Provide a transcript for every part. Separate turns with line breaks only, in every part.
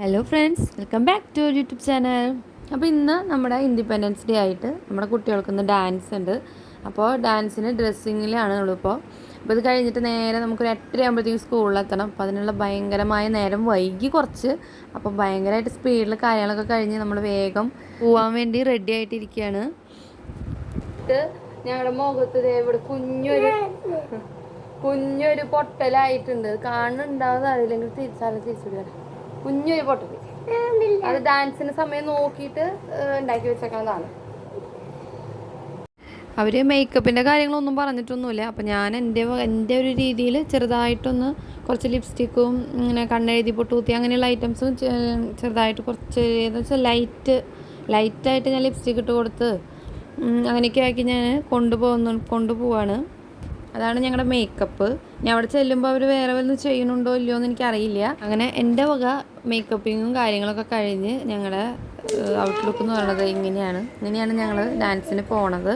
Hello friends welcome back to YouTube channel അപ്പോൾ ഇന്ന് നമ്മുടെ ഇൻഡിപെൻഡൻസ് ഡേ ആയിട്ട് നമ്മുടെ കുട്ടികൾക്കൊന്ന് ഡാൻസ് ഉണ്ട്. അപ്പോൾ ഡാൻസിന് ഡ്രസ്സിങ്ങിലാണ് നമ്മളിപ്പോൾ അപ്പോൾ ഇത് കഴിഞ്ഞിട്ട് നേരെ നമുക്കൊരു എട്ടര ആകുമ്പോഴത്തേക്കും സ്കൂളിലെത്തണം അപ്പോൾ അതിനുള്ള ഭയങ്കരമായ നേരം വൈകി കുറച്ച്. അപ്പോൾ ഭയങ്കരമായിട്ട് സ്പീഡിൽ കാര്യങ്ങളൊക്കെ കഴിഞ്ഞ് നമ്മൾ വേഗം പോകാൻ വേണ്ടി റെഡി ആയിട്ടിരിക്കുകയാണ്. ഞങ്ങളുടെ മുഖത്ത് ഇവിടെ കുഞ്ഞൊരു കുഞ്ഞൊരു പൊട്ടലായിട്ടുണ്ട്. കാണുന്നുണ്ടാവുന്ന അതില്ലെങ്കിൽ തിരിച്ചാലും തിരിച്ചു കുഞ്ഞൊരു പൊട്ടത്തി അത് ഡാൻസിന് സമയം നോക്കിയിട്ട് ഉണ്ടാക്കി വെച്ചേക്കുന്നതാണ് അവർ മേക്കപ്പിന്റെ കാര്യങ്ങളൊന്നും പറഞ്ഞിട്ടൊന്നുമില്ല. അപ്പോൾ ഞാൻ എന്റെ എന്റെ ഒരു രീതിയിൽ ചെറുതായിട്ടൊന്ന് കുറച്ച് ലിപ്സ്റ്റിക്കും ഇങ്ങനെ കണ്ണെഴുതി പൊട്ടുകൂത്തി അങ്ങനെയുള്ള ഐറ്റംസും ചെറുതായിട്ട് കുറച്ച് എന്താ വെച്ചാൽ ലൈറ്റ് ലൈറ്റായിട്ട് ഞാൻ ലിപ്സ്റ്റിക്ക് ഇട്ട് കൊടുത്ത് അങ്ങനെയൊക്കെ ആക്കി ഞാൻ കൊണ്ടുപോകുന്നു കൊണ്ടുപോവാണ്. അതാണ് ഞങ്ങളുടെ മേക്കപ്പ് ഞാൻ അവിടെ ചെല്ലുമ്പോൾ അവർ വേറെ വല്ലതും ചെയ്യണുണ്ടോ ഇല്ലയോ എന്ന് എനിക്കറിയില്ല. അങ്ങനെ എന്റെ വക മേക്കപ്പിങ്ങും കാര്യങ്ങളൊക്കെ കഴിഞ്ഞ് ഞങ്ങളുടെ ഔട്ട്ലുക്ക് എന്ന് പറയുന്നത് ഇങ്ങനെയാണ്. ഇങ്ങനെയാണ് ഞങ്ങൾ ഡാൻസിന് പോണത്.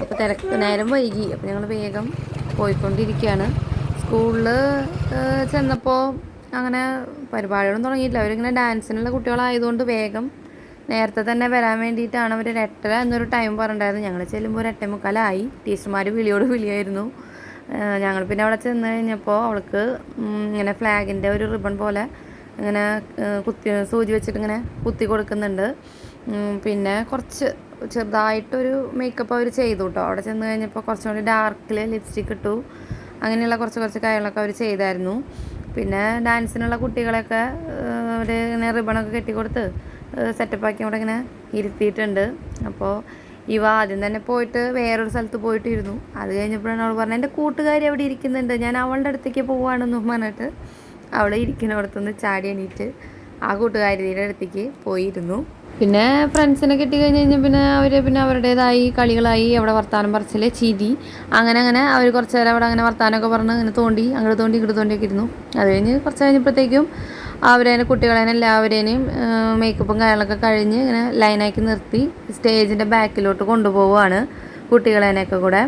അപ്പോൾ തിരക്ക് നേരം വൈകി. അപ്പോൾ ഞങ്ങൾ വേഗം പോയിക്കൊണ്ടിരിക്കുകയാണ് സ്കൂളിൽ ചെന്നപ്പോൾ അങ്ങനെ പരിപാടികളൊന്നും തുടങ്ങിയിട്ടില്ല. അവരിങ്ങനെ ഡാൻസിനുള്ള കുട്ടികളായതുകൊണ്ട് വേഗം നേരത്തെ തന്നെ വരാൻ വേണ്ടിയിട്ടാണ് അവർ ഒരു എട്ടര എന്നൊരു ടൈം പറഞ്ഞിട്ടുണ്ടായിരുന്നു. ഞങ്ങൾ ചെല്ലുമ്പോൾ ഒരു എട്ടേ മുക്കാലായി. ടീച്ചർമാർ വിളിയോട് വിളിയായിരുന്നു. ഞങ്ങൾ പിന്നെ അവിടെ ചെന്ന് കഴിഞ്ഞപ്പോൾ അവൾക്ക് ഇങ്ങനെ ഫ്ലാഗിന്റെ ഒരു റിബൺ പോലെ ഇങ്ങനെ കുത്തി സൂചി വെച്ചിട്ട് ഇങ്ങനെ കുത്തി കൊടുക്കുന്നുണ്ട്. പിന്നെ കുറച്ച് ചെറുതായിട്ടൊരു മേക്കപ്പ് അവർ ചെയ്തു കേട്ടോ അവിടെ ചെന്ന് കഴിഞ്ഞപ്പോൾ കുറച്ചും കൂടി ഡാർക്കിൽ ലിപ്സ്റ്റിക് ഇട്ടു. അങ്ങനെയുള്ള കുറച്ച് കുറച്ച് കാര്യങ്ങളൊക്കെ അവർ ചെയ്തായിരുന്നു. പിന്നെ ഡാൻസിനുള്ള കുട്ടികളെയൊക്കെ അവർ ഇങ്ങനെ റിബണൊക്കെ കെട്ടിക്കൊടുത്ത് സെറ്റപ്പാക്കി അവിടെ ഇങ്ങനെ ഇരുത്തിയിട്ടുണ്ട്. അപ്പോൾ ഇവ ആദ്യം തന്നെ പോയിട്ട് വേറൊരു സ്ഥലത്ത് പോയിട്ടിരുന്നു. അത് കഴിഞ്ഞപ്പോഴാണ് അവൾ പറഞ്ഞത് എന്റെ കൂട്ടുകാരി അവിടെ ഇരിക്കുന്നുണ്ട്. ഞാൻ അവളുടെ അടുത്തേക്ക് പോവാണെന്നും പറഞ്ഞിട്ട് അവിടെ ഇരിക്കുന്നിടത്തുനിന്ന് ചാടി എണീറ്റ് ആ കൂട്ടുകാരിയുടെ അടുത്തേക്ക് പോയിരുന്നു. പിന്നെ ഫ്രണ്ട്സിനെ കിട്ടി കഴിഞ്ഞ് കഴിഞ്ഞാൽ പിന്നെ അവർ പിന്നെ അവരുടേതായി കളികളായി അവിടെ വർത്താനം പറച്ചിൽ ചിരി അങ്ങനെ അങ്ങനെ അവർ കുറച്ച് നേരം അവിടെ അങ്ങനെ വർത്താനമൊക്കെ പറഞ്ഞ് അങ്ങനെ തോണ്ടി അങ്ങോട്ട് തോണ്ടി ഇങ്ങോട്ട് തോണ്ടിയൊക്കെ ഇരുന്നു. അത് കഴിഞ്ഞ് കുറച്ച് കഴിഞ്ഞപ്പോഴത്തേക്കും അവരേനെ കുട്ടികളേനെ എല്ലാവരേനെയും മേക്കപ്പും കാര്യങ്ങളൊക്കെ കഴിഞ്ഞ് ഇങ്ങനെ ലൈനാക്കി നിർത്തി സ്റ്റേജിന്റെ ബാക്കിലോട്ട് കൊണ്ടുപോവുകയാണ് കുട്ടികളേനെയൊക്കെ കൂടെ.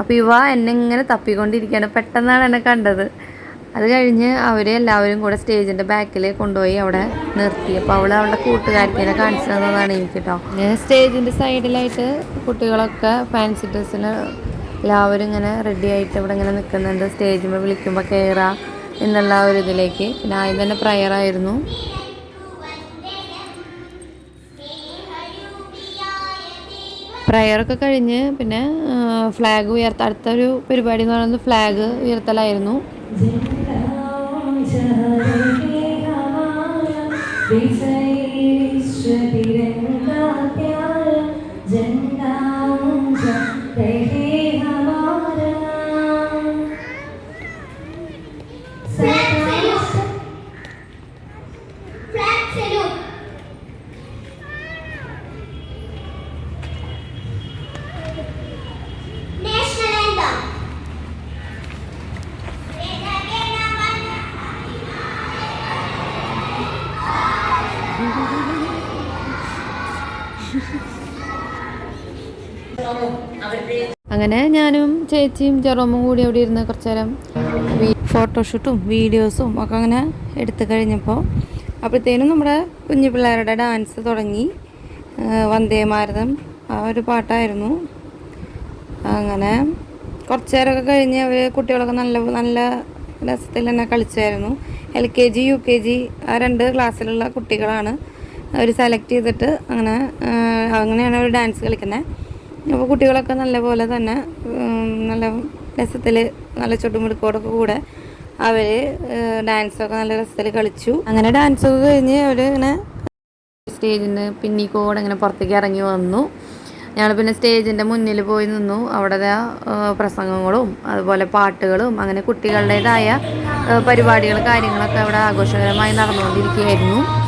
അപ്പോൾ ഇവ എന്നെ ഇങ്ങനെ തപ്പിക്കൊണ്ടിരിക്കുകയാണ്. പെട്ടെന്നാണ് എന്നെ കണ്ടത്. അത് കഴിഞ്ഞ് അവരെ എല്ലാവരും കൂടെ സ്റ്റേജിന്റെ ബാക്കിൽ കൊണ്ടുപോയി അവിടെ നിർത്തി. അപ്പോൾ അവൾ അവളുടെ കൂട്ടുകാരിനെ കാണിച്ചു തന്നതാണ് എനിക്ക് കേട്ടോ സ്റ്റേജിന്റെ സൈഡിലായിട്ട് കുട്ടികളൊക്കെ ഫാൻസി ഡ്രസ്സിൽ എല്ലാവരും ഇങ്ങനെ റെഡി ആയിട്ട് ഇവിടെ ഇങ്ങനെ നിൽക്കുന്നുണ്ട്. സ്റ്റേജിൽ വിളിക്കുമ്പോൾ കയറാം എന്നുള്ള ഒരു ഇതിലേക്ക്. പിന്നെ ആദ്യം തന്നെ പ്രയറായിരുന്നു പ്രയറൊക്കെ കഴിഞ്ഞ് പിന്നെ ഫ്ലാഗ് ഉയർത്ത അടുത്തൊരു പരിപാടി എന്ന് പറയുന്നത് ഫ്ലാഗ് ഉയർത്തലായിരുന്നു. അങ്ങനെ ഞാനും ചേച്ചിയും ജെറോമും കൂടി അവിടെ ഇരുന്ന് കുറച്ച് നേരം ഫോട്ടോഷൂട്ടും വീഡിയോസും ഒക്കെ അങ്ങനെ എടുത്തു കഴിഞ്ഞപ്പോൾ അപ്പോഴത്തേനും നമ്മുടെ കുഞ്ഞു പിള്ളേരുടെ ഡാൻസ് തുടങ്ങി. വന്ദേ മാരതം ആ ഒരു പാട്ടായിരുന്നു. അങ്ങനെ കുറച്ച് നേരമൊക്കെ കഴിഞ്ഞ് അവർ കുട്ടികളൊക്കെ നല്ല നല്ല രസത്തിൽ തന്നെ കളിച്ചായിരുന്നു. L K G U K G ആ രണ്ട് ക്ലാസ്സിലുള്ള കുട്ടികളാണ് അവർ സെലക്ട് ചെയ്തിട്ട് അങ്ങനെ അങ്ങനെയാണ് അവർ ഡാൻസ് കളിക്കുന്നത് അപ്പോൾ കുട്ടികളൊക്കെ നല്ല പോലെ തന്നെ നല്ല രസത്തിൽ നല്ല ചുട്ടുമുടുക്കോടൊക്കെ കൂടെ അവർ ഡാൻസൊക്കെ നല്ല രസത്തിൽ കളിച്ചു. അങ്ങനെ ഡാൻസൊക്കെ കഴിഞ്ഞ് അവർ ഇങ്ങനെ സ്റ്റേജിന്റെ പിന്നിക്കോടെ ഇങ്ങനെ പുറത്തേക്ക് ഇറങ്ങി വന്നു. ഞങ്ങൾ പിന്നെ സ്റ്റേജിന്റെ മുന്നിൽ പോയി നിന്നു. അവിടുത്തെ പ്രസംഗങ്ങളും അതുപോലെ പാട്ടുകളും അങ്ങനെ കുട്ടികളുടേതായ പരിപാടികൾ കാര്യങ്ങളൊക്കെ അവിടെ ആഘോഷകരമായി നടന്നുകൊണ്ടിരിക്കുകയായിരുന്നു ും.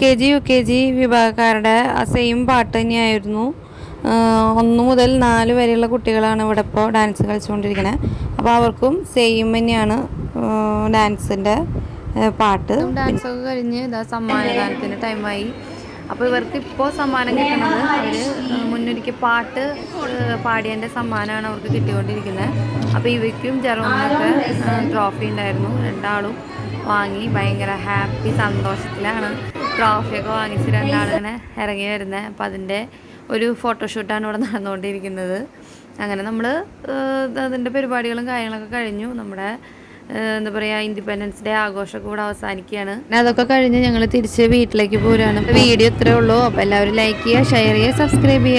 K G U K G വിഭാഗക്കാരുടെ ആ സെയിം പാട്ട് തന്നെയായിരുന്നു. ഒന്ന് മുതൽ നാല് വരെയുള്ള കുട്ടികളാണ് ഇവിടെ ഇപ്പോൾ ഡാൻസ് കളിച്ചുകൊണ്ടിരിക്കുന്നത് അപ്പോൾ അവർക്കും സെയിം തന്നെയാണ് ഡാൻസിന്റെ പാട്ട്. ഡാൻസ് ഒക്കെ കഴിഞ്ഞ് ഇതാ സമ്മാനദാനത്തിന് ടൈമായി അപ്പോൾ ഇവർക്ക് ഇപ്പോൾ സമ്മാനം കിട്ടുന്നത് അവർ മുന്നൊരിക്കൽ പാട്ട് പാടിയതിന്റെ സമ്മാനമാണ് അവർക്ക് കിട്ടിക്കൊണ്ടിരിക്കുന്നത്. അപ്പോൾ ഇവയ്ക്കും ജെറോമിനൊക്കെ ട്രോഫി ഉണ്ടായിരുന്നു. രണ്ടാളും വാങ്ങി ഭയങ്കര ഹാപ്പി സന്തോഷത്തിലാണ് ട്രോഫിയൊക്കെ വാങ്ങിച്ച് രണ്ടാളിങ്ങനെ ഇറങ്ങി വരുന്നത് അപ്പോൾ അതിന്റെ ഒരു ഫോട്ടോഷൂട്ടാണ് ഇവിടെ നടന്നുകൊണ്ടിരിക്കുന്നത്. അങ്ങനെ നമ്മൾ അതിന്റെ പരിപാടികളും കാര്യങ്ങളൊക്കെ കഴിഞ്ഞു. നമ്മുടെ എന്താ പറയുക ഇൻഡിപെൻഡൻസ് ഡേ ആഘോഷമൊക്കെ ഇവിടെ അവസാനിക്കുകയാണ്. അതൊക്കെ കഴിഞ്ഞ് ഞങ്ങൾ തിരിച്ച് വീട്ടിലേക്ക് പോരാണ്. വീഡിയോ ഇത്രേ ഉള്ളൂ. അപ്പോൾ എല്ലാവരും ലൈക്ക് ചെയ്യുക ഷെയർ ചെയ്യുക സബ്സ്ക്രൈബ് ചെയ്യുക.